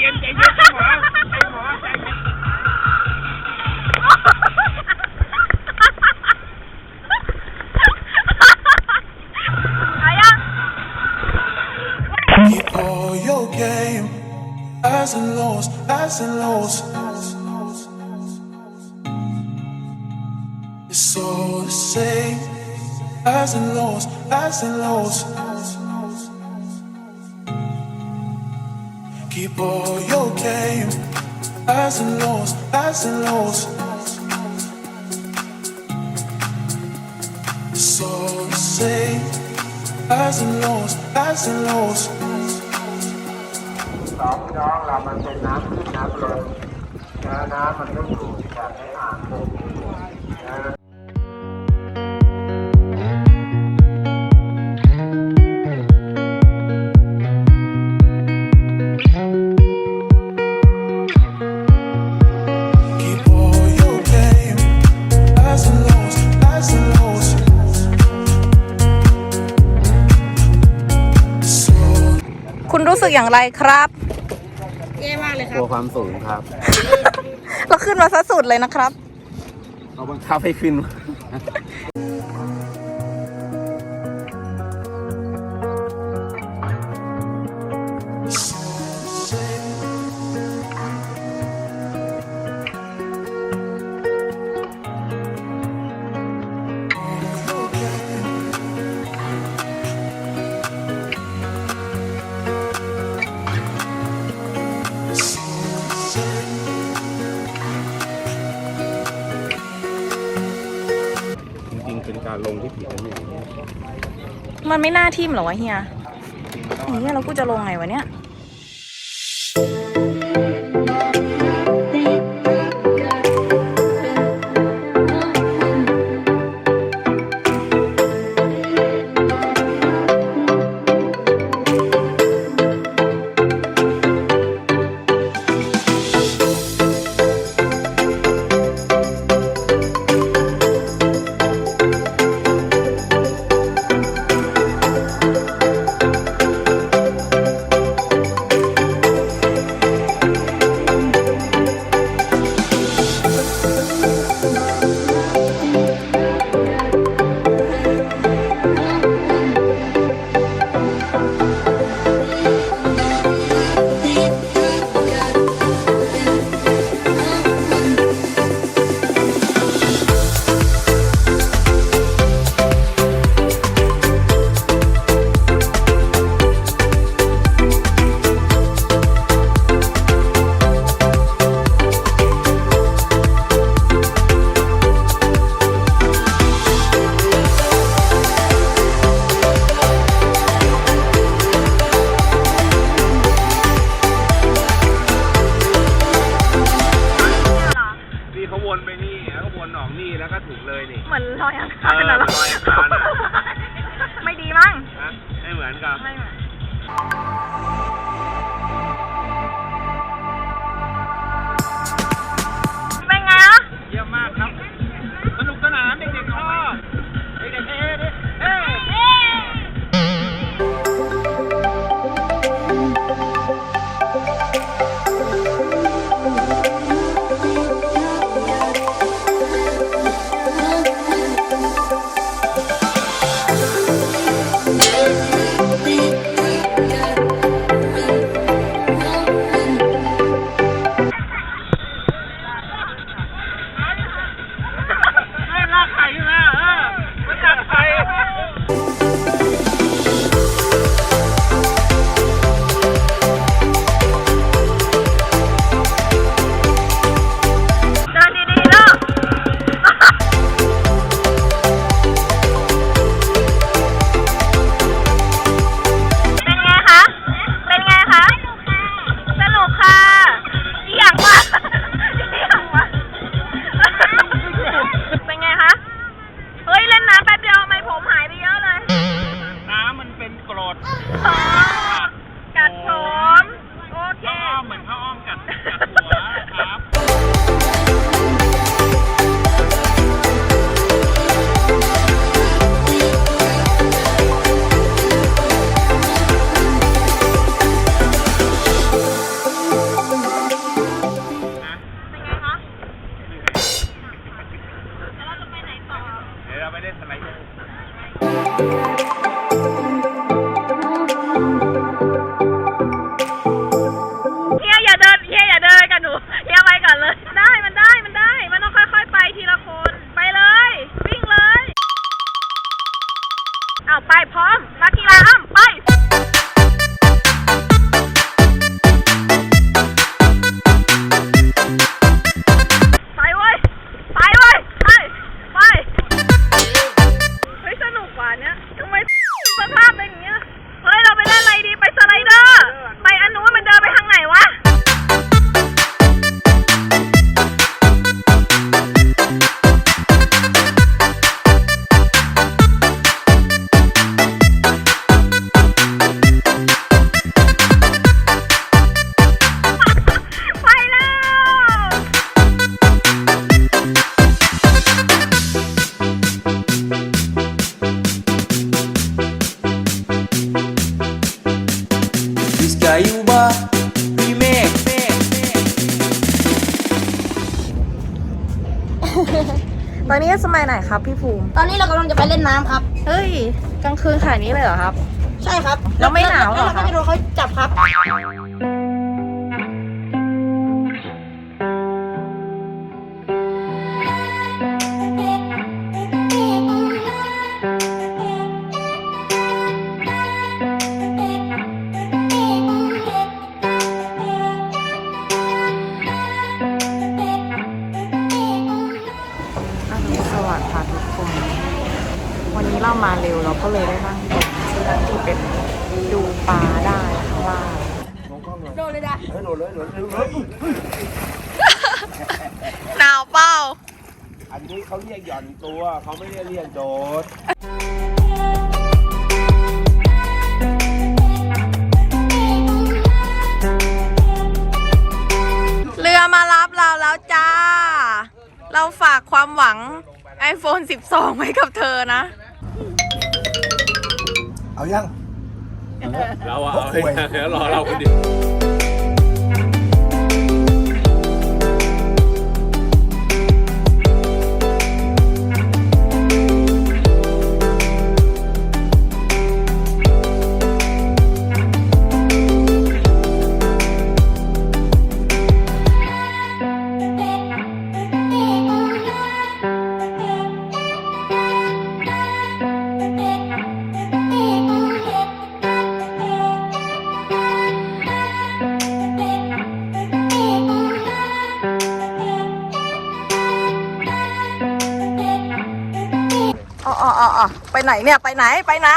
เย็นใจเย็นไอ้หมอไอ้หมอใจเย็น อายัง Keep all your game, highs and lows, highs and lows. It's all the same, highs and lows, highs and lows. Keep all your game, highs and lows, highs and lows. It's all the same, highs and lows, highs and lows. สองพี่น้องเรามันเป็นน้ำขึ้นน้ำลงนะน้ำมันไม่อยู่แบบในอ่าง สึกอย่างไรครับ แย่มากเลยคกรับลัวความสูงครับ เราขึ้นมาซะสุดเลยนะครับเขาบังคับให้ขึ้น การลงที่ผิดนะเนี่ยมันไม่น่าทิ่มเหรอวะเฮียเฮียแล้วกูจะลงไงวะเนี่ย 不参 ไม่ได้สไลด์ ตอนนี้สมัยไหนครับพี่ภูมิ ตอนนี้เรากำลังจะไปเล่นน้ำครับ เฮ้ย กลางคืนขนาดนี้เลยเหรอครับ ใช่ครับแล้วไม่หนาวเหรอแล้วเราครัก็บจะโดนเขาจับครับ ก็เลยได้นั่งตรงที่นั่งที่เป็นดูปลาได้ข้างล่างโดนเลยนะหนาวเปล่าอันนี้เขาเรียกหย่อนตัว เขาไม่ได้เรียกโดดเรือมารับเราแล้วจ้า เราฝากความหวัง iPhone 12 ไว้กับเธอนะ เอายัง เราอะเอาเลยเดี๋ยวรอเราคนเดียว ไหนเนี่ย ไปไหน ไปไหน